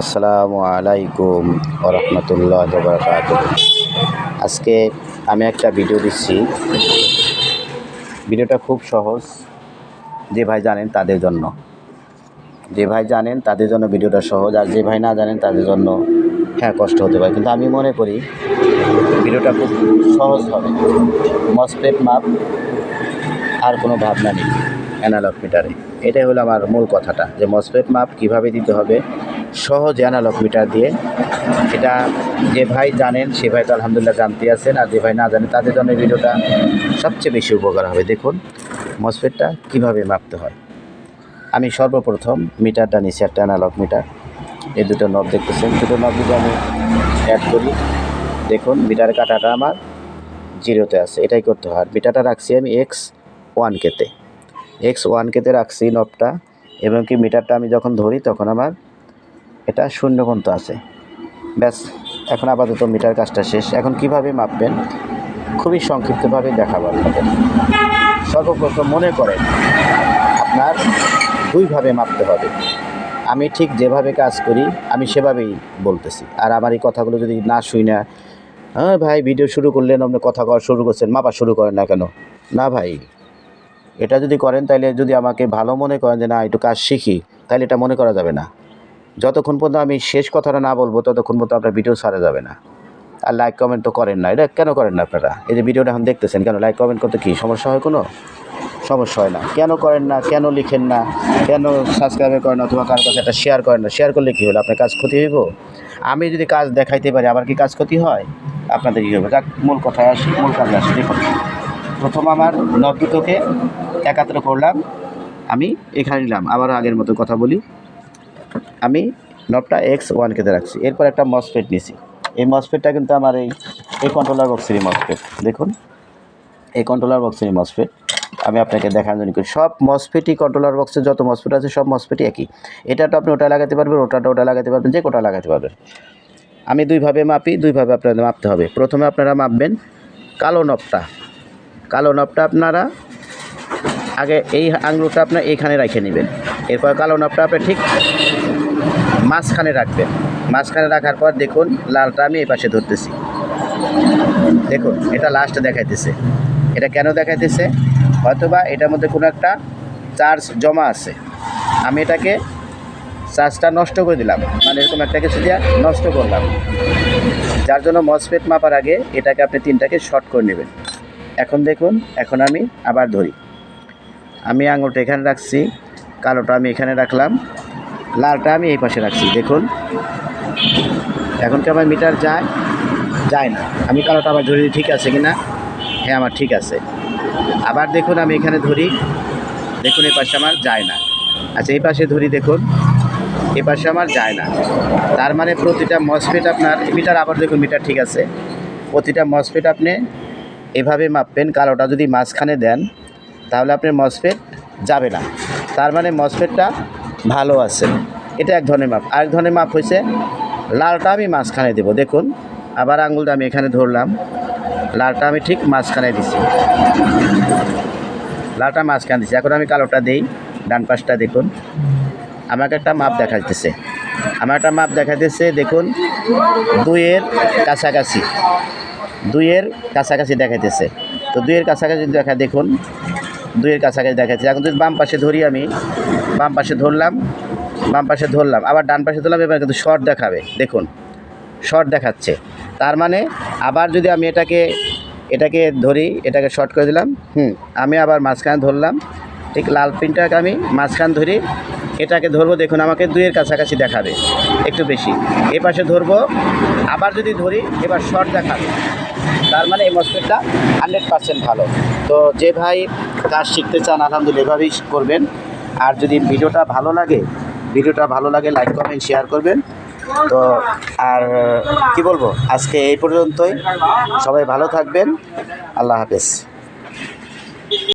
আসসালামু আলাইকুম ওরহমতুল্লাহ বরকাত আজকে আমি একটা ভিডিও দিচ্ছি। ভিডিওটা খুব সহজ। যে ভাই জানেন তাদের জন্য। যে ভাই জানেন তাদের জন্য ভিডিওটা সহজ আর যে ভাই না জানেন তাদের জন্য হ্যাঁ কষ্ট হতে পারে। কিন্তু আমি মনে করি ভিডিওটা খুব সহজ হবে। মসপেট মাপ আর কোনো ভাবনা নেই অ্যানালগ মিটারে এটাই হলো আমার মূল কথাটা যে মসফেট মাপ কীভাবে দিতে হবে সহজ অ্যানালগ মিটার দিয়ে। এটা যে ভাই জানেন, সে ভাই তো আলহামদুলিল্লাহ জানতে আছেন, আর যে ভাই না জানেন তাদের জন্য ভিডিওটা সবচেয়ে বেশি উপকার হবে। দেখুন মসফেটটা কীভাবে মাপতে হয়। আমি সর্বপ্রথম মিটারটা নিচ্ছি একটা অ্যানালগ মিটার এই দুটো নব দেখতেছেন, দুটো নব যদি আমি অ্যাড করি, দেখুন মিটার কাটাটা আমার জিরোতে আছে, এটাই করতে হয়। মিটারটা রাখছি আমি এক্স ওয়ান কেতে এক্স ওয়ান কেতে রাখছি নবটা এবং কি মিটারটা আমি যখন ধরি, তখন আমার এটা শূন্য পর্যন্ত আছে। ব্যাস, এখন আপাতত মিটার কাজটা শেষ। এখন কীভাবে মাপবেন? খুবই সংক্ষিপ্তভাবে দেখাবো আপনাদের। সর্বপ্রথম মনে করেন, আপনার দুইভাবে মাপতে হবে। আমি ঠিক যেভাবে কাজ করি, আমি সেভাবেই বলতেছি। আর আমার এই কথাগুলো যদি না শুই না হ্যাঁ ভাই ভিডিও শুরু করলেন, আপনি কথা কওয়া শুরু করছেন, মাপা শুরু করেন না কেন? না ভাই, এটা যদি করেন তাহলে যদি আমাকে ভালো মনে করেন যে, না, একটু কাজ শিখি তাহলে এটা মনে করা যাবে না। যতক্ষণ পর্যন্ত আমি শেষ কথাটা না বলব, ততক্ষণ পর্যন্ত আপনার ভিডিও ছাড়া যাবে না। আর লাইক কমেন্ট তো করেন না। এটা কেন করেন না আপনারা? এই যে ভিডিওটা এখন দেখতেছেন কেন? লাইক কমেন্ট করতে কি সমস্যা হয় কোনো? সমস্যা হয় না। কেন করেন না? কেন লিখেন না? কেন সাবস্ক্রাইব করেন অথবা কার কাছে একটা শেয়ার করেন না? শেয়ার করলে কী হলো? আপনার কাজ ক্ষতি হইব? আমি যদি কাজ দেখাইতে পারি, আবার কি কাজ ক্ষতি হয়? আপনাদের কী হবে? যাক, মূল কথায় আসি, মূল কাজে আসি। দেখুন, প্রথম আমার নব দুটোকে একাত্র করলাম। আমি এখানে নিলাম আবার আগের মতো কথা বলি। আমি নবটা এক্স ওয়ান কেতে রাখছি। এরপর একটা মসফেট নিছি। এই মসফেটটা কিন্তু আমার এই এই কন্ট্রোলার বক্সেরই মসফেট দেখুন, এই কন্ট্রোলার বক্সেরই মসফেট আমি আপনাকে দেখানোর জন্য করি। সব মসফেটই কন্ট্রোলার বক্সে যত মসফেট আছে, সব মসফেটই একই। এটা তো আপনি ওটা লাগাতে পারবেন, ওটাটা ওটা লাগাতে পারবেন, যে কোটা লাগাতে পারবেন। আমি দুইভাবে মাপি, দুইভাবে আপনাদের মাপতে হবে। প্রথমে আপনারা মাপবেন কালো নবটা কালো নবটা আপনারা আগে এই আঙুলটা আপনার এইখানে রেখে নেবেন। এরপর কালো নবটা আপনি ঠিক মাঝখানে রাখবেন। মাঝখানে রাখার পর দেখুন, লালটা আমি এই পাশে ধরতেছি। দেখুন, এটা লাস্ট দেখাইতেছে। এটা কেন দেখাইতেছে? হয়তোবা এটার মধ্যে কোনো একটা চার্জ জমা আছে। আমি এটাকে চার্জটা নষ্ট করে দিলাম। মানে এরকম একটা কিছু দিয়ে নষ্ট করলাম। যার জন্য মসফেট মাপার আগে এটাকে আপনি তিনটাকে শর্ট করে নেবেন। এখন দেখুন, এখন আমি আবার ধরি। আমি আঙুলটা এখানে রাখছি। কালোটা আমি এখানে রাখলাম, লালটা আমি এই পাশে রাখছি, দেখুন। এখন কি আমার মিটার যায়? যায় না। আমি কালোটা আবার ধরি ঠিক আছে কি না হ্যাঁ আমার ঠিক আছে। আবার দেখুন, আমি এখানে ধরি, দেখুন এই পাশে আমার যায় না। আচ্ছা এই পাশে ধরি, দেখুন এ পাশে আমার যায় না। তার মানে প্রতিটা মসফেট আপনার, মিটার আবার দেখুন, মিটার ঠিক আছে। প্রতিটা মসফেট আপনি এভাবে মাপবেন, কালোটা যদি মাঝখানে দেন, তাহলে আপনার মসফেট যাবে না। তার মানে মসফেটটা ভালো আছে। এটা এক ধরনের মাপ। আরেক ধরনের মাপ হয়েছে লালটা আমি মাঝখানে দেবো। দেখুন, আবার আঙুলটা আমি এখানে ধরলাম। লালটা আমি ঠিক মাঝখানে দিছি। লালটা মাঝখানে দিছি। এখন আমি কালোটা দেই, ডান পাশটা দেখুন। আমাকে একটা মাপ দেখাইতেছে। আমার একটা মাপ দেখাইতেছে, দেখুন, দুইয়ের কাছাকাছি। দুইয়ের কাছাকাছি দেখাইতেছে। তো দুইয়ের কাছাকাছি দেখা, দেখুন। দুইয়ের কাছাকাছি দেখাচ্ছে। এখন যদি বাম পাশে ধরি আমি, বাম পাশে ধরলাম, বাম পাশে ধরলাম, আবার ডান পাশে ধরলাম, এবার কিন্তু শর্ট দেখাবে। দেখুন শর্ট দেখাচ্ছে। তার মানে আবার যদি আমি এটাকে এটাকে ধরি, এটাকে শর্ট করে দিলাম, হুম, আমি আবার মাঝখানে ধরলাম, ঠিক লাল পিনটাকে আমি মাঝখান ধরি, এটাকে ধরবো, দেখুন, আমাকে দুইয়ের কাছাকাছি দেখাবে, একটু বেশি। এ পাশে ধরবো, আবার যদি ধরি, এবার শর্ট দেখাবে। তার মানে এই মসফেটটা হান্ড্রেড পার্সেন্ট ভালো। তো যে ভাই কাজ শিখতে চান, আলহামদুলিল্লাহ, এভাবেই করবেন। আর যদি ভিডিওটা ভালো লাগে, ভিডিওটা ভালো লাগে লাইক কমেন্ট শেয়ার করবেন। তো, আর, কি বলব? আজকে এই পর্যন্তই। সবাই ভালো থাকবেন। আল্লাহ হাফেজ।